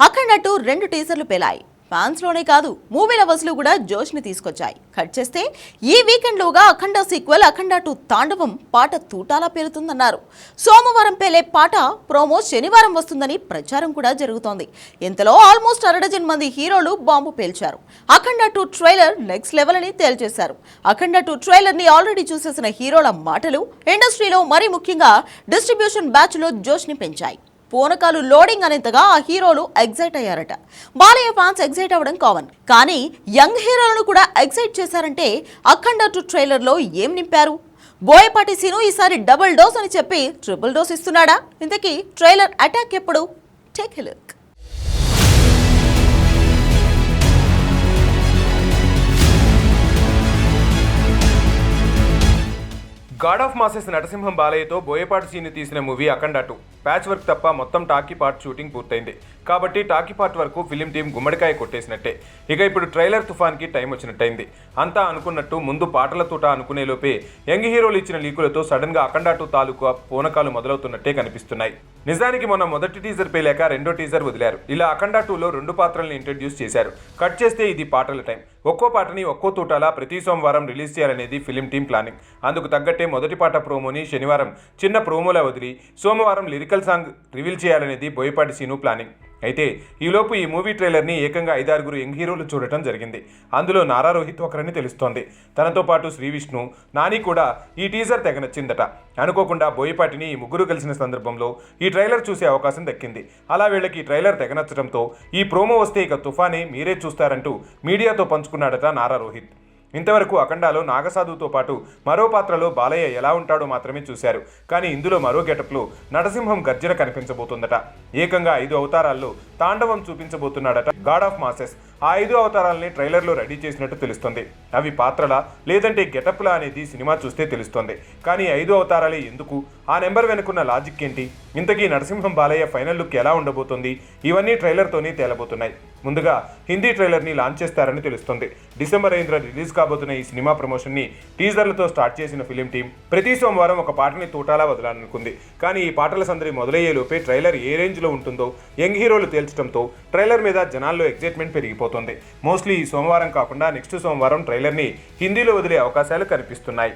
అఖండ రెండు టీజర్లు పేలాయి. ఫ్యాన్స్లోనే కాదు మూవీ లవర్స్లు కూడా జోష్ని తీసుకొచ్చాయి. కట్ చేస్తే ఈ వీకెండ్ లోగా అఖండ సీక్వెల్ అఖండ టూ తాండవం పాట తూటాలా పేలుతుందన్నారు. సోమవారం పేలే పాట ప్రోమో శనివారం వస్తుందని ప్రచారం కూడా జరుగుతోంది. ఇంతలో ఆల్మోస్ట్ అరడజన్ మంది హీరోలు bomb పేల్చారు. Akhanda two trailer next level అని తేల్చేశారు. అఖండ టూ ట్రైలర్ని ఆల్రెడీ చూసేసిన హీరోల మాటలు ఇండస్ట్రీలో మరీ ముఖ్యంగా డిస్ట్రిబ్యూషన్ బ్యాచ్లో జోష్ని పెంచాయి. పూనకాలు లోడింగ్ అనేంతగా ఆ హీరోలు ఎగ్జైట్ అయ్యారట. బాలయ్య ఫ్యాన్స్ ఎగ్జైట్ అవ్వడం కామన్. కానీ యంగ్ హీరోలను కూడా ఎగ్జైట్ చేశారంటే అఖండ టూ ట్రైలర్లో ఏం నింపారు? బోయపాటి సీను ఈసారి డబుల్ డోస్ అని చెప్పి ట్రిపుల్ డోస్ ఇస్తున్నాడా? ఇంతకీ ట్రైలర్ అటాక్ ఎప్పుడు? Take look. God of masses Narasimham బాలయ్యతో Boyapati Seenu తీసిన movie Akhanda two. Patch work తప్ప మొత్తం టాకీ పార్ట్ షూటింగ్ పూర్తయింది. కాబట్టి టాకీ పార్ట్ వరకు ఫిలిం టీం గుమ్మడికాయ కొట్టేసినట్టే. ఇక ఇప్పుడు ట్రైలర్ తుఫాన్కి టైం వచ్చినట్టయింది. అంతా అనుకున్నట్టు ముందు పాటల తూట అనుకునే లోపే యంగ్ హీరోలు ఇచ్చిన లీకులతో సడన్గా అఖండాటు అఖండ తాలూకు పూనకాలు మొదలవుతున్నట్టే కనిపిస్తున్నాయి. నిజానికి మొన్న మొదటి టీజర్ పేలాక రెండో టీజర్ వదిలారు. ఇలా అఖండా టూలో రెండు పాత్రల్ని ఇంట్రడ్యూస్ చేశారు. కట్ చేస్తే ఇది పాటల టైం ఒక్కో పాటని ఒక్కో తూటాలా ప్రతి సోమవారం రిలీజ్ చేయాలనేది ఫిలిం టీం ప్లానింగ్ అందుకు తగ్గట్టే మొదటి పాట ప్రోమోని శనివారం చిన్న ప్రోమోలా వదిలి సోమవారం లిరికల్ సాంగ్ రివీల్ చేయాలనేది బోయపాటి సీను ప్లానింగ్. అయితే ఈలోపు ఈ మూవీ ట్రైలర్ని ఏకంగా ఐదారుగురు యంగ్ హీరోలు చూడటం జరిగింది. అందులో నారా రోహిత్ ఒకరని తెలుస్తోంది. తనతో పాటు శ్రీ విష్ణు నాని కూడా ఈ టీజర్ తెగ నచ్చిందట. అనుకోకుండా బోయపాటిని ఈ ముగ్గురు కలిసిన సందర్భంలో ఈ ట్రైలర్ చూసే అవకాశం దక్కింది. అలా వీళ్ళకి ఈ ట్రైలర్ తెగ నచ్చడంతో ఈ ప్రోమో వస్తే ఇక తుఫానే మీరే చూస్తారంటూ మీడియాతో పంచుకున్నాడట నారా రోహిత్. ఇంతవరకు అఖండాలో నాగసాధుతో పాటు మరో పాత్రలో బాలయ్య ఎలా ఉంటాడో మాత్రమే చూశారు. కానీ ఇందులో మరో గెటప్లో నరసింహం గర్జన కనిపించబోతుందట. ఏకంగా ఐదు అవతారాల్లో తాండవం చూపించబోతున్నాడట గాడ్ ఆఫ్ మాసెస్. ఆ ఐదు అవతారాలని ట్రైలర్లో రెడీ చేసినట్టు తెలుస్తుంది. అవి పాత్రలా లేదంటే గెటప్లా అనేది సినిమా చూస్తే తెలుస్తుంది. కానీ ఐదు అవతారాలే ఎందుకు? ఆ నెంబర్ వెనుకున్న లాజిక్ ఏంటి? ఇంతకీ నరసింహం బాలయ్య ఫైనల్ లుక్ ఎలా ఉండబోతుంది? ఇవన్నీ ట్రైలర్తోనే తేలబోతున్నాయి. ముందుగా హిందీ ట్రైలర్ని లాంచ్ చేస్తారని తెలుస్తుంది. డిసెంబర్ ఐదున రిలీజ్ కాబోతున్న ఈ సినిమా ప్రమోషన్ని టీజర్లతో స్టార్ట్ చేసిన ఫిలిం టీం ప్రతి సోమవారం ఒక పాటని తూటాలా వదలాలనుకుంది. కానీ ఈ పాటల సందడి మొదలయ్యే లోపే ట్రైలర్ ఏ రేంజ్లో ఉంటుందో యంగ్ హీరోలు తేల్చడంతో ట్రైలర్ మీద జనాల్లో ఎగ్జైట్మెంట్ పెరిగిపోతుంది. మోస్ట్లీ ఈ సోమవారం కాకుండా నెక్స్ట్ సోమవారం ట్రైలర్ని హిందీలో వదిలే అవకాశాలు కనిపిస్తున్నాయి.